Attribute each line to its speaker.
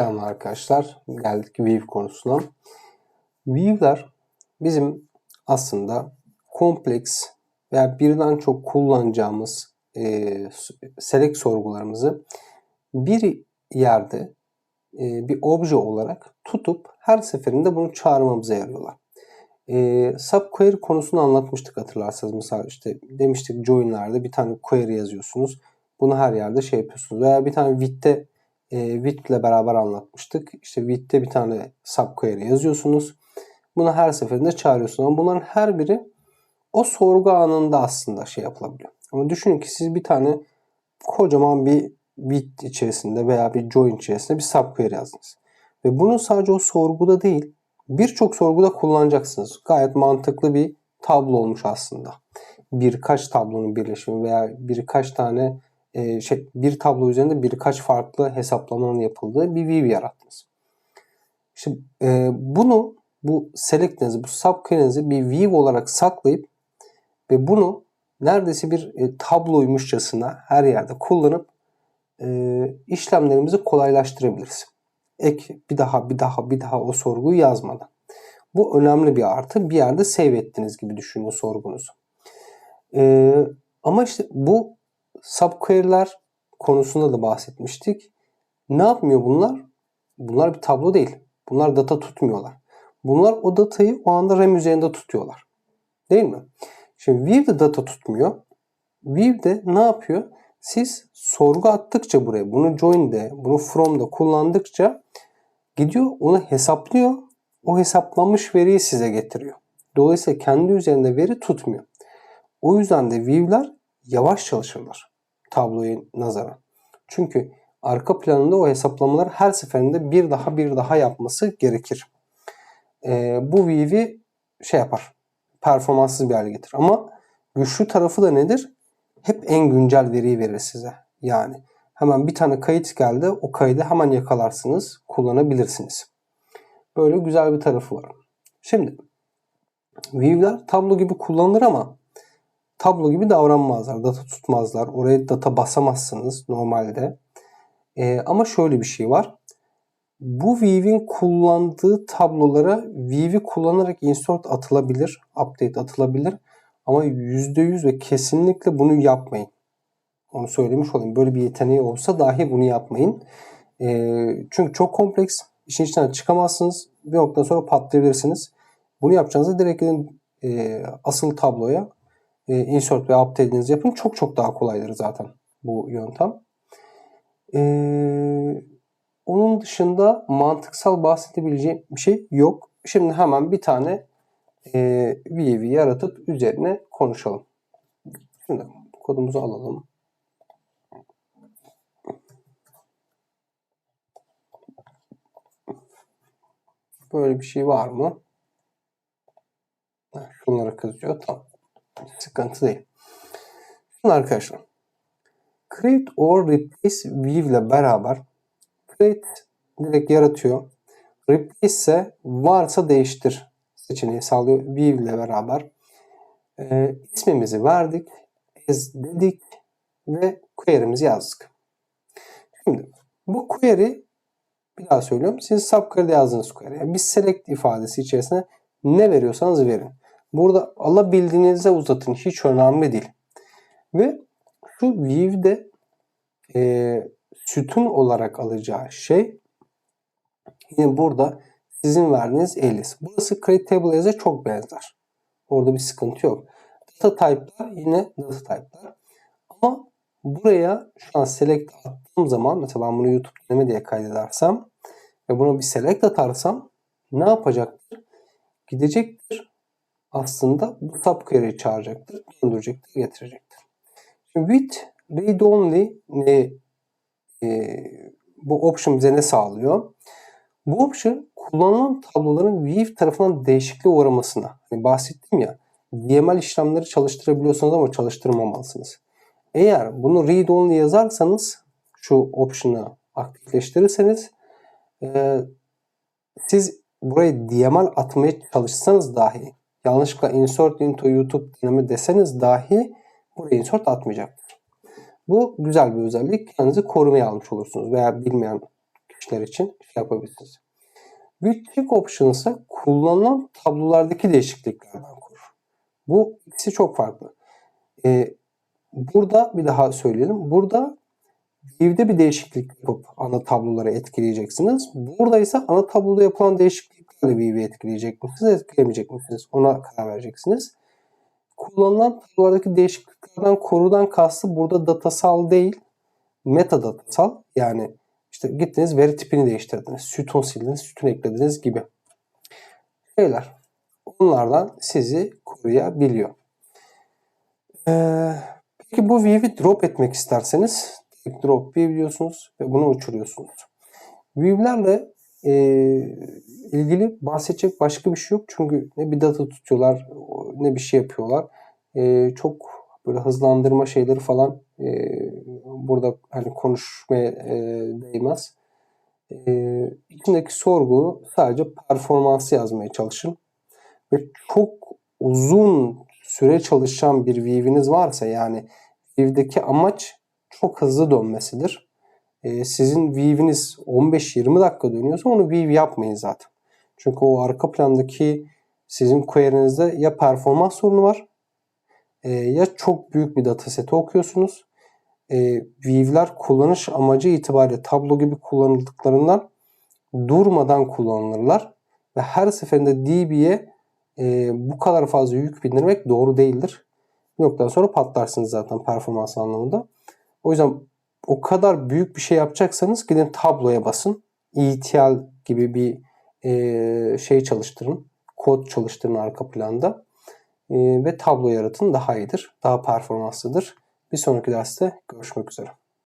Speaker 1: Selam arkadaşlar. Geldik Weave konusuna. Weave'ler bizim aslında kompleks veya birden çok kullanacağımız e, select sorgularımızı bir yerde e, bir obje olarak tutup her seferinde bunu çağırmamıza yarıyorlar. E, subquery konusunu anlatmıştık hatırlarsanız. Mesela işte demiştik join'lerde bir tane query yazıyorsunuz. Bunu her yerde şey yapıyorsunuz. Veya bir tane width'te e, width ile beraber anlatmıştık. İşte width'te bir tane subquery yazıyorsunuz. Bunu her seferinde çağırıyorsunuz. Ama bunların her biri o sorgu anında aslında şey yapılabiliyor. Ama düşünün ki siz bir tane kocaman bir width içerisinde veya bir join içerisinde bir subquery yazdınız. Ve bunu sadece o sorguda değil birçok sorguda kullanacaksınız. Gayet mantıklı bir tablo olmuş aslında. Birkaç tablonun birleşimi veya birkaç tane e, şey, bir tablo üzerinde birkaç farklı hesaplamanın yapıldığı bir view yarattınız. İşte e, bunu bu select'inizi, bu subquery'nizi bir view olarak saklayıp ve bunu neredeyse bir e, tabloymuşçasına her yerde kullanıp e, işlemlerimizi kolaylaştırabiliriz. Ek bir daha bir daha bir daha o sorguyu yazmadan. Bu önemli bir artı. Bir yerde save ettiniz gibi düşünün sorgunuzu. E, ama işte bu subquery'ler konusunda da bahsetmiştik. Ne yapmıyor bunlar? Bunlar bir tablo değil. Bunlar data tutmuyorlar. Bunlar o datayı o anda RAM üzerinde tutuyorlar. Değil mi? Şimdi View de data tutmuyor. View de ne yapıyor? Siz sorgu attıkça buraya, bunu join'de, bunu from'da kullandıkça gidiyor onu hesaplıyor. O hesaplanmış veriyi size getiriyor. Dolayısıyla kendi üzerinde veri tutmuyor. O yüzden de view'ler yavaş çalışırlar tabloya nazaran. Çünkü arka planında o hesaplamalar her seferinde bir daha bir daha yapması gerekir. E, bu view'i şey yapar. Performanssız bir hale getirir. Ama güçlü tarafı da nedir? Hep en güncel veriyi verir size. Yani hemen bir tane kayıt geldi. O kaydı hemen yakalarsınız. Kullanabilirsiniz. Böyle güzel bir tarafı var. Şimdi view'ler tablo gibi kullanılır ama tablo gibi davranmazlar. Data tutmazlar. Oraya data basamazsınız normalde. Ee, ama şöyle bir şey var. Bu Weave'in kullandığı tablolara Weave'i kullanarak insert atılabilir, update atılabilir. Ama %100 ve kesinlikle bunu yapmayın. Onu söylemiş olayım. Böyle bir yeteneği olsa dahi bunu yapmayın. Ee, çünkü çok kompleks. İşin içinden çıkamazsınız. Bir noktadan sonra patlayabilirsiniz. Bunu yapacağınızda direkt e, asıl tabloya e, insert ve update'inizi yapın. Çok çok daha kolaydır zaten bu yöntem. Ee, onun dışında mantıksal bahsedebileceğim bir şey yok. Şimdi hemen bir tane e, VV yaratıp üzerine konuşalım. Şimdi kodumuzu alalım. Böyle bir şey var mı? Şunlara kızıyor. Tamam. Sıkıntı değil. Şimdi arkadaşlar. Create or replace Weave ile beraber create direkt yaratıyor. Replace ise varsa değiştir seçeneği sağlıyor. Weave ile beraber. Ee, ismimizi verdik. As dedik ve query'mizi yazdık. Şimdi bu query bir daha söylüyorum. Siz subquery'de yazdığınız query. Yani bir select ifadesi içerisine ne veriyorsanız verin. Burada alabildiğinizde uzatın. Hiç önemli değil. Ve şu view'de e, sütun olarak alacağı şey yine burada sizin verdiğiniz alias. Burası create table as'e çok benzer. Orada bir sıkıntı yok. Data type'lar yine data type'lar. Ama buraya şu an select attığım zaman mesela ben bunu YouTube deneme diye kaydedersem ve buna bir select atarsam ne yapacaktır? Gidecektir aslında bu subquery'i çağıracaktır, döndürecektir, getirecektir. Şimdi with read only ne, e, bu option bize ne sağlıyor? Bu option kullanılan tabloların Weave tarafından değişikliğe uğramasına. Hani bahsettim ya DML işlemleri çalıştırabiliyorsunuz ama çalıştırmamalısınız. Eğer bunu read only yazarsanız şu option'ı aktifleştirirseniz e, siz burayı DML atmaya çalışsanız dahi yanlışlıkla insert into YouTube dinami deseniz dahi buraya insert atmayacaktır. Bu güzel bir özellik. Kendinizi korumaya almış olursunuz veya bilmeyen işler için şey yapabilirsiniz. Widget Option ise kullanılan tablolardaki değişikliklerden korur. Bu ikisi çok farklı. Ee, burada bir daha söyleyelim. Burada View'de bir değişiklik yapıp ana tabloları etkileyeceksiniz. Burada ise ana tabloda yapılan değişikliklerle View'i etkileyecek misiniz, etkilemeyecek misiniz? Ona karar vereceksiniz. Kullanılan tablolardaki değişikliklerden korudan kastı burada datasal değil, metadatasal. Yani işte gittiniz veri tipini değiştirdiniz, sütun sildiniz, sütun eklediniz gibi şeyler. Onlardan sizi koruyabiliyor. Ee, peki bu view'i drop etmek isterseniz drop view diyorsunuz ve bunu uçuruyorsunuz. View'lerle e, ilgili bahsedecek başka bir şey yok. Çünkü ne bir data tutuyorlar ne bir şey yapıyorlar. E, çok böyle hızlandırma şeyleri falan e, burada hani konuşmaya e, değmez. E, içindeki sorgu sadece performansı yazmaya çalışın. Ve çok uzun süre çalışan bir View'iniz varsa yani View'deki amaç çok hızlı dönmesidir. Ee, sizin View'iniz 15-20 dakika dönüyorsa onu View yapmayın zaten. Çünkü o arka plandaki sizin query'nizde ya performans sorunu var e, ya çok büyük bir dataseti okuyorsunuz. E, View'ler kullanış amacı itibariyle tablo gibi kullanıldıklarından durmadan kullanılırlar. Ve her seferinde DB'ye e, bu kadar fazla yük bindirmek doğru değildir. Bir noktadan sonra patlarsınız zaten performans anlamında. O yüzden o kadar büyük bir şey yapacaksanız gidin tabloya basın. ETL gibi bir e, şey çalıştırın. Kod çalıştırın arka planda. E, ve tablo yaratın daha iyidir. Daha performanslıdır. Bir sonraki derste görüşmek üzere.